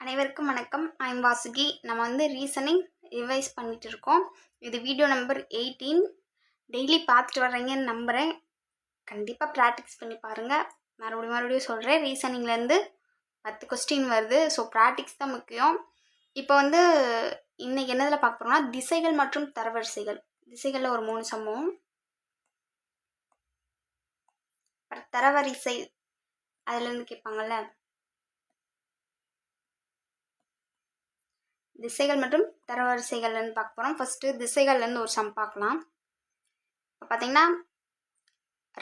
அனைவருக்கும் வணக்கம். ஐம் வாசுகி. நம்ம வந்து ரீசனிங் ரிவைஸ் பண்ணிட்டு இருக்கோம். இது வீடியோ நம்பர் எயிட்டீன் டெய்லி பார்த்துட்டு வர்றீங்கன்னு நம்புகிறேன் கண்டிப்பாக ப்ராக்டிஸ் பண்ணி பாருங்கள் மறுபடியும் மறுபடியும் சொல்கிறேன் ரீசனிங்லேருந்து பத்து கொஸ்டின் வருது. ஸோ ப்ராக்டிஸ் தான் முக்கியம். இப்போ வந்து இன்னைக்கு என்னதில் பார்க்க போகிறோம்னா திசைகள் மற்றும் தரவரிசைகள். திசைகளில் ஒரு மூணு சம்பவம் தரவரிசை. அதுலேருந்து கேட்பாங்கல்ல? திசைகள் மற்றும் தரவரிசைகள்னு பார்க்க போகிறோம் ஃபஸ்ட்டு திசைகள்லேருந்து ஒரு சம் பார்க்கலாம். இப்போ பார்த்தீங்கன்னா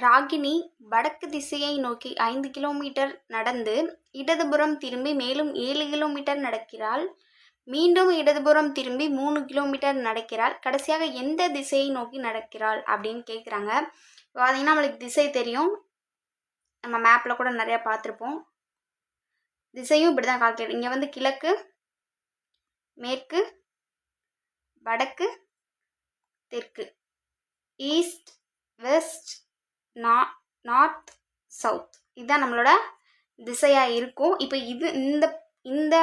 ராகினி வடக்கு திசையை நோக்கி ஐந்து கிலோமீட்டர் நடந்து இடதுபுறம் திரும்பி மேலும் ஏழு கிலோமீட்டர் நடக்கிறாள். மீண்டும் இடதுபுறம் திரும்பி மூணு கிலோமீட்டர் நடக்கிறாள். கடைசியாக எந்த திசையை நோக்கி நடக்கிறாள் அப்படின்னு கேட்குறாங்க இப்போ பார்த்தீங்கன்னா நம்மளுக்கு திசை தெரியும். நம்ம மேப்பில் கூட நிறையா பார்த்துருப்போம். திசையும் இப்படி தான் கால்குலேட் இங்கே வந்து கிழக்கு மேற்கு வடக்கு தெற்கு ஈஸ்ட் வெஸ்ட் நா நார்த் சவுத். இதுதான் நம்மளோட திசையாக இருக்கும். இப்போ இது இந்த இந்த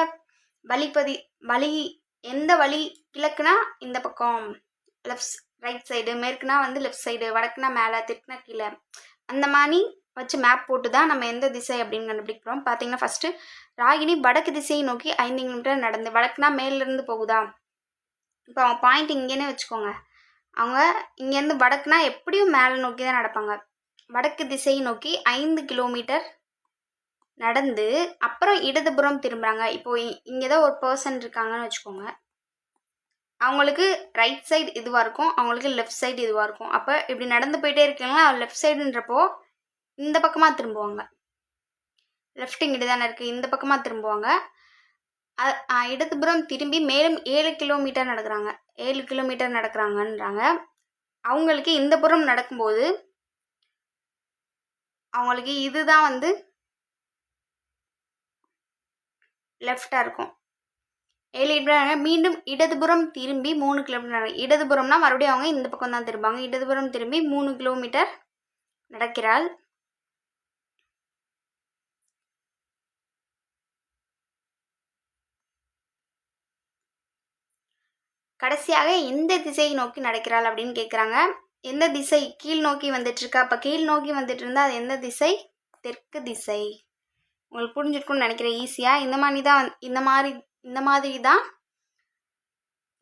வழிப்பதி வழி எந்த வழி கிழக்குனா இந்த பக்கம். லெஃப்ட் ரைட் சைடு மேற்குனா வந்து லெஃப்ட் சைடு வடக்குனா மேலே தெற்குனா கீழே. அந்த மாதிரி வச்சு மேப் போட்டு தான் நம்ம எந்த திசை அப்படின்னு கண்டுபிடிக்கிறோம். பார்த்தீங்கன்னா ஃபஸ்ட்டு ராகினி வடக்கு திசையை நோக்கி ஐந்து கிலோமீட்டர் நடந்து வடக்குனா மேலேருந்து போகுதா? இப்போ அவங்க பாயிண்ட் இங்கேனே வச்சுக்கோங்க. அவங்க இங்கேருந்து வடக்குனா எப்படியும் மேலே நோக்கி தான் நடப்பாங்க. வடக்கு திசையை நோக்கி ஐந்து கிலோமீட்டர் நடந்து அப்புறம் இடதுபுறம் திரும்புகிறாங்க இப்போ இங்கே தான் ஒரு பர்சன் இருக்காங்கன்னு வச்சுக்கோங்க. அவங்களுக்கு ரைட் சைடு இதுவாக இருக்கும் அவங்களுக்கு லெஃப்ட் சைடு இதுவாக இருக்கும். அப்போ இப்படி நடந்து போயிட்டே இருக்கீங்களா? லெஃப்ட் சைடுன்றப்போ இந்த பக்கமாக திரும்புவாங்க. லெஃப்ட் இங்கிட்டு தானே இருக்குது இந்த பக்கமாக திரும்புவாங்க. இடதுபுறம் திரும்பி மேலும் ஏழு கிலோமீட்டர் நடக்கிறாங்க. ஏழு கிலோமீட்டர் நடக்கிறாங்கன்றாங்க. அவங்களுக்கு இந்த புறம் நடக்கும்போது அவங்களுக்கு இதுதான் வந்து லெஃப்டாக இருக்கும். ஏழு கிலோமீட்டர் மீண்டும் இடதுபுறம் திரும்பி மூணு கிலோமீட்டர் இடதுபுறம்னா மறுபடியும் அவங்க இந்த பக்கம் தான் திரும்பாங்க இடதுபுறம் திரும்பி மூணு கிலோமீட்டர் நடக்கிறாள். கடைசியாக எந்த திசையை நோக்கி நடக்கிறாள் அப்படின்னு கேட்குறாங்க எந்த திசை கீழ் நோக்கி வந்துட்டுருக்கா? அப்போ கீழ் நோக்கி வந்துட்டு இருந்தால் அது எந்த திசை? தெற்கு திசை. உங்களுக்கு புரிஞ்சிருக்கும்னு நினைக்கிறேன் ஈஸியாக இந்த மாதிரி தான் இந்த மாதிரி இந்த மாதிரி தான்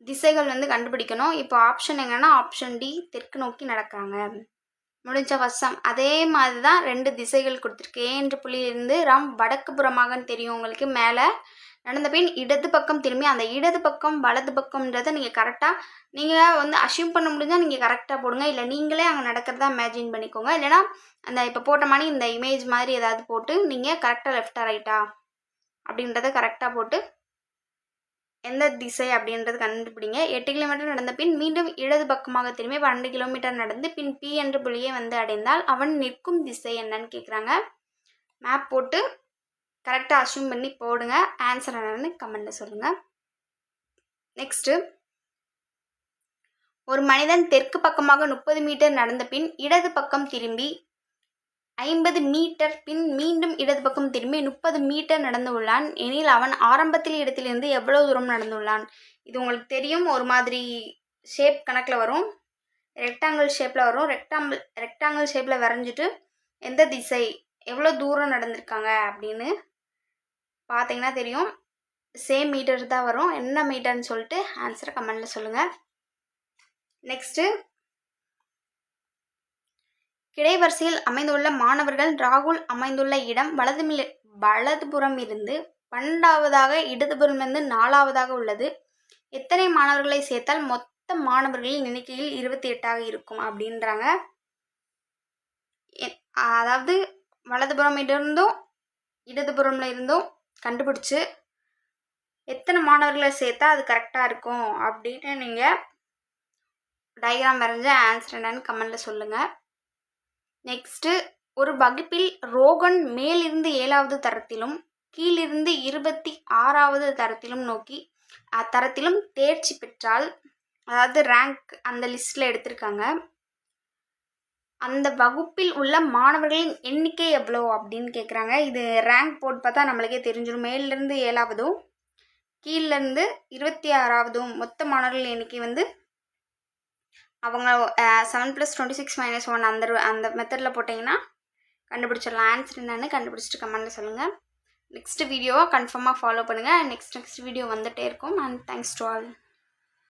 திசைகள் வந்து கண்டுபிடிக்கணும். இப்போ ஆப்ஷன் எங்கன்னா ஆப்ஷன் டி தெற்கு நோக்கி நடக்கிறாங்க. முடிஞ்ச வசம். அதே மாதிரி தான் ரெண்டு திசைகள் கொடுத்துருக்கு. ஏ என்ற புள்ளியிலிருந்து ராம் வடக்கு புறமாகன்னு தெரியும் உங்களுக்கு. மேலே நடந்த பின் இடது பக்கம் திரும்பி அந்த இடது பக்கம் வலது பக்கம்ன்றதை நீங்கள் கரெக்டாக நீங்கள் வந்து அஷ்யூம் பண்ண முடிஞ்சால் நீங்கள் கரெக்டாக போடுங்க. இல்லை நீங்களே அங்கே நடக்கிறதா இமேஜின் பண்ணிக்கோங்க. இல்லைனா அந்த இப்போ போட்ட மாதிரி இந்த இமேஜ் மாதிரி ஏதாவது போட்டு நீங்கள் கரெக்டாக லெஃப்டாக ரைட்டா அப்படின்றத கரெக்டாக போட்டு எந்த திசை அப்படின்றது கண்டுபிடிங்க. எட்டு கிலோமீட்டர் நடந்த பின் மீண்டும் இடது பக்கமாக திரும்பி பன்னெண்டு கிலோமீட்டர் நடந்து பின் பி என்ற புள்ளியை வந்து அடைந்தால் அவன் நிற்கும் திசை என்னன்னு கேட்குறாங்க மேப் போட்டு கரெக்டாக அஷ்யூம் பண்ணி போடுங்க. ஆன்சர் என்னென்னு கமெண்ட்டில் சொல்லுங்கள் நெக்ஸ்ட்டு ஒரு மனிதன் தெற்கு பக்கமாக முப்பது மீட்டர் நடந்த பின் இடது பக்கம் திரும்பி ஐம்பது மீட்டர் பின் மீண்டும் இடது பக்கம் திரும்பி முப்பது மீட்டர் நடந்து உள்ளான். எனில் அவன் ஆரம்பத்தில் இடத்திலிருந்து எவ்வளவு தூரம் நடந்துள்ளான் இது உங்களுக்கு தெரியும். ஒரு மாதிரி ஷேப் கணக்கில் வரும். ரெக்டாங்கிள் ஷேப்பில் வரும். ரெக்டாங்கிள் ரெக்டாங்கிள் ஷேப்பில் வரைஞ்சிட்டு எந்த திசை எவ்வளோ தூரம் நடந்திருக்காங்க அப்படின்னு பார்த்தீங்கன்னா தெரியும். சேம் மீட்டர் தான் வரும். என்ன மீட்டர்னு சொல்லிட்டு ஆன்சரை கமெண்டில் சொல்லுங்கள் நெக்ஸ்ட்டு கிடைவரிசையில் அமைந்துள்ள மாணவர்கள் ராகுல் அமைந்துள்ள இடம் வலது வலதுபுறம் இருந்து பன்னெண்டாவதாக இடதுபுறமிருந்து நாலாவதாக உள்ளது. எத்தனை மாணவர்களை சேர்த்தால் மொத்த மாணவர்களின் எண்ணிக்கையில் இருபத்தி எட்டாக இருக்கும் அப்படின்றாங்க. அதாவது வலதுபுறம் இருந்தும் இடதுபுறம்ல இருந்தும் கண்டுபிடிச்சி எத்தனை மாணவர்களை சேர்த்தா அது கரெக்டாக இருக்கும் அப்படின்னு நீங்கள் டயக்ராம் வரைஞ்ச ஆன்சர் என்னன்னு கமெண்டில் சொல்லுங்கள் நெக்ஸ்ட்டு ஒரு வகுப்பில் ரோகன் மேலிருந்து ஏழாவது தரத்திலும் கீழிருந்து இருபத்தி ஆறாவது தரத்திலும் நோக்கி அத்தரத்திலும் தேர்ச்சி பெற்றால் அதாவது ரேங்க் அந்த லிஸ்ட்டில் எடுத்திருக்காங்க. அந்த வகுப்பில் உள்ள மாணவர்களின் எண்ணிக்கை எவ்வளோ அப்படின்னு கேட்குறாங்க இது ரேங்க் போட்டு பார்த்தா நம்மளுக்கே தெரிஞ்சிடும் மேலிருந்து ஏழாவதும் கீழேருந்து இருபத்தி ஆறாவதும் மொத்த மாணவர்கள் எண்ணிக்கை வந்து அவங்க seven plus twenty six minus one அந்த அந்த மெத்தடில் போட்டிங்கன்னா கண்டுபிடிச்சிடலாம். ஆன்சர் என்னென்னு கண்டுபிடிச்சிட்டு கமெண்ட்டில் சொல்லுங்கள் நெக்ஸ்ட் வீடியோவை கன்ஃபார்மாக ஃபாலோ பண்ணுங்கள் நெக்ஸ்ட் நெக்ஸ்ட் வீடியோ வந்துகிட்டே இருக்கும். And thanks to all